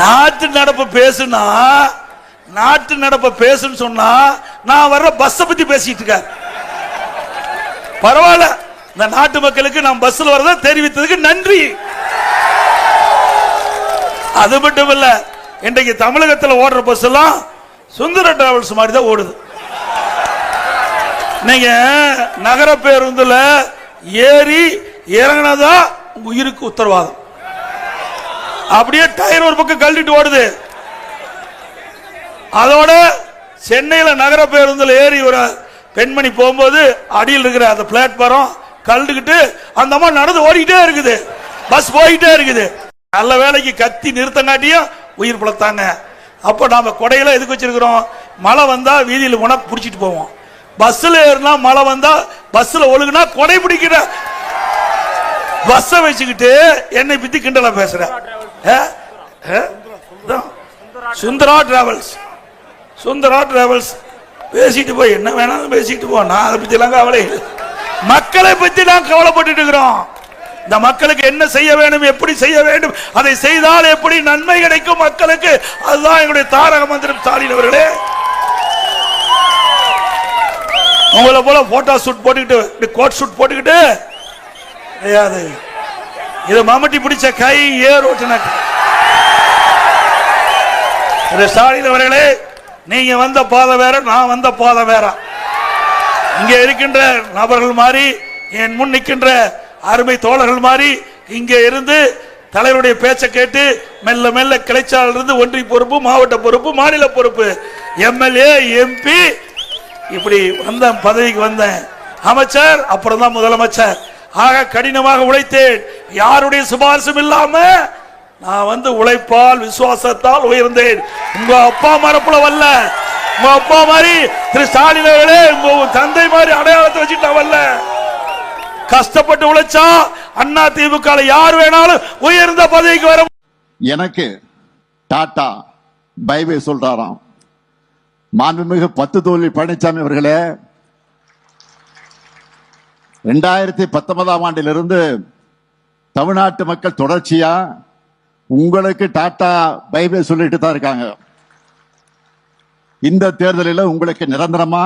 நாட்டு நடப்பு பேசுனா நாட்டு நடப்ப பேசுன்னு சொன்னா நான் வர்ற பஸ்ஸை பத்தி பேசிட்டு இருக்க பரவாயில்ல. இந்த நாட்டு மக்களுக்கு நான் பஸ்ல வரத தெரிவித்ததுக்கு நன்றி. அது மட்டும் இல்ல இன்றைக்கு தமிழகத்தில் ஓடுற பஸ் எல்லாம் சுந்தர டிராவல்ஸ் மாதிரி தான் ஓடுது. நீங்க நகர பேருந்துல ஏறி இறங்கினதா உயிருக்கு உத்தரவாதம். அப்படியே டயர் ஒரு பக்கம் கழட்டிட்டு ஓடுது. அதோட சென்னையில் நகர பேருந்தில் ஏறி ஒரு பெண்மணி போகும்போது அடியில் இருக்கிற அந்த பிளாட்ஃபாரம் கழுந்துக்கிட்டு அந்த அம்மா நடந்து ஓடிக்கிட்டே இருக்குது. பஸ் போய்கிட்டே இருக்குது. நல்ல வேலைக்கு கத்தி நிறுத்தங்காட்டியும் உயிர் பிழைத்தாங்க. அப்போ நாம் கொடையில எதுக்கு வச்சிருக்கிறோம்? மழை வந்தால் வீதியில் உனக்கு பிடிச்சிட்டு போவோம். பஸ்ஸில் ஏறினா மழை வந்தால் பஸ்ஸில் ஒழுகுனா கொடை பிடிக்கிற பஸ்ஸை வச்சுக்கிட்டு என்னை பத்தி கிண்டலா பேசுற. சுந்தரா டிராவல்ஸ் சுந்தரா டிராவல்ஸ் பேசிட்டு போய் என்ன வேணாலும் பேசிட்டு போ. நான் அதை பத்தி எல்லாம் கவலை இல்லை. மக்களை பத்தி நான் கவலைப்பட்டு இருக்கிறோம். இந்த மக்களுக்கு என்ன செய்ய வேண்டும் எப்படி செய்ய வேண்டும் அதை செய்தால் எப்படி நன்மை கிடைக்கும் மக்களுக்கு? அதுதான் எங்களுடைய தாரக மந்திரம் ஸ்டாலின் அவர்களே. உங்களை போல போட்டோ ஷூட் போட்டுக்கிட்டு கோட் ஷூட் போட்டுக்கிட்டு கிடையாது. இது மம்முட்டி பிடிச்ச கை ஏர் ஓட்டுன ஸ்டாலின் அவர்களே நீங்க வந்த பாதை வேற நான் வந்த பாதை வேற. இங்க இருக்கின்ற நபர்கள் மாதிரி என் முன் நிற்கின்ற அருமை தோழர்கள் மாதிரி இங்க இருந்து தலைவருடைய பேச்சை கேட்டு மெல்ல மெல்ல கிளைச்சாளர் இருந்து ஒன்றிய பொறுப்பு மாவட்ட பொறுப்பு மாநில பொறுப்பு. எம்எல்ஏ எம்பி இப்படி வந்த பதவிக்கு வந்தேன். அமைச்சர் அப்புறம் தான் முதலமைச்சர். ஆக கடினமாக உழைத்தேன். யாருடைய சிபாரிசும் இல்லாம நான் வந்து உழைப்பால் விசுவாசத்தால் உயர்ந்தேன். உங்க அப்பா மரப்புல வரல உங்க அப்பா மாதிரி திரு ஸ்டாலின் அவர்களே உங்க தந்தை மாதிரி அடையாளத்தை வச்சுட்டா வல்ல. வரல கஷ்டப்பட்டு உழைச்சா அண்ணா திமுக யார் வேணாலும் உயர்ந்த பதவிக்கு வர எனக்கு டாடா பைபை சொல்றாராம். மாண்புமிகு பத்து தோல்வி பழனிசாமி அவர்களே ரெண்டாயிரத்தி பத்தொன்பதாம் ஆண்டிலிருந்து தமிழ்நாட்டு மக்கள் தொடர்ச்சியா உங்களுக்கு டாடா பைபிள் சொல்லிட்டு தான் இருக்காங்க. இந்த தேர்தலில் உங்களுக்கு நிரந்தரமா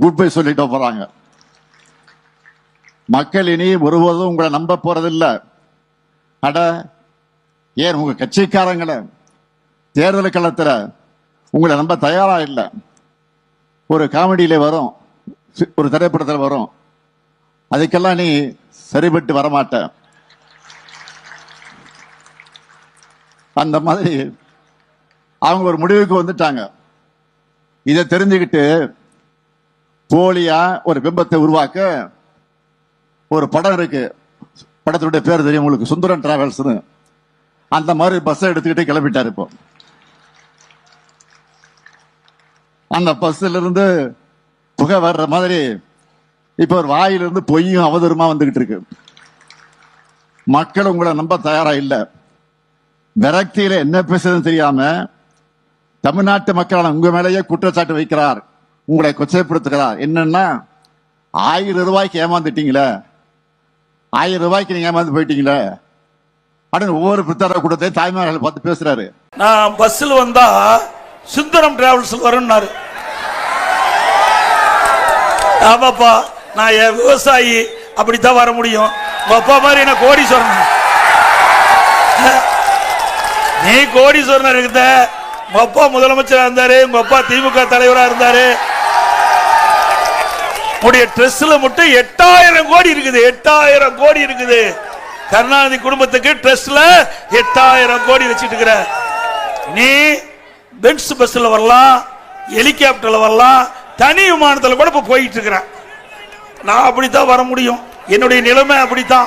குட் பை சொல்லிட்டு போறாங்க. மக்கள் இனி ஒருபோதும் உங்களை நம்ப போறதில்லை. அட ஏன் உங்க கட்சிக்காரங்களை தேர்தல் களத்தில் உங்களை நம்ப தயாரா இல்லை? ஒரு காமெடியில வரும் ஒரு திரைப்படத்தில் வரும். அதுக்கெல்லாம் நீ சரிபட்டு வரமாட்ட. அந்த மாதிரி அவங்க ஒரு முடிவுக்கு வந்துட்டாங்க. இதை தெரிஞ்சுக்கிட்டு போலியா ஒரு பிம்பத்தை உருவாக்க ஒரு படம் இருக்கு. படத்தினுடைய பேர் தெரியும் உங்களுக்கு. சுந்தரன் டிராவல்ஸ்னு. அந்த மாதிரி பஸ்ஸை எடுத்துக்கிட்டு கிளம்பிட்டார் இப்போ. அந்த பஸ்ல இருந்து புகை வர்ற மாதிரி இப்ப ஒரு வாயிலிருந்து பொய்யும் அவதூறுமா வந்துகிட்டு இருக்கு. மக்கள் உங்களை நம்ப தயாரா இல்ல. விரக்தியில என்ன பேசுறதுன்னு தெரியாம தமிழ்நாட்டு மக்களான உங்க மேலேயே குற்றச்சாட்டு வைக்கிறார். உங்களை கொச்சைப்படுத்துகிறார். என்னன்னா ஆயிரம் ரூபாய்க்கு ஏமாந்துட்டீங்களே? ஆயிரம் ரூபாய்க்கு நீங்க ஏமாந்து போயிட்டீங்களே? அப்படின்னு ஒவ்வொரு பித்தர கூட்டத்தையும் தாய்மார்களை பார்த்து பேசுறாரு. நான் பஸ்ஸில் வந்தா சுந்தரம் டிராவல்ஸ் வரும்னாரு ஆமாப்பா. நான் என் விவசாயி அப்படித்தான் வர முடியும். உங்க அப்பா மாதிரி என்ன கோடீஸ்வரன் நீ கோடீஸ்வரன் இருந்த உங்க அப்பா முதலமைச்சரா இருந்தாரு உங்க அப்பா திமுக தலைவரா இருந்தாரு. உடைய ட்ரெஸ்ல மட்டும் எட்டாயிரம் கோடி இருக்குது எட்டாயிரம் கோடி இருக்குது. கருணாநிதி குடும்பத்துக்கு ட்ரெஸ்ல எட்டாயிரம் கோடி வச்சுட்டு இருக்கிற. நீ பென்ஸ் பஸ்ல வரலாம் ஹெலிகாப்டர்ல வரலாம் தனி விமானத்துல கூட இப்போ போயிட்டு இருக்கிறேன். நான் அப்படித்தான் வர முடியும். என்னுடைய நிலைமை அப்படித்தான்.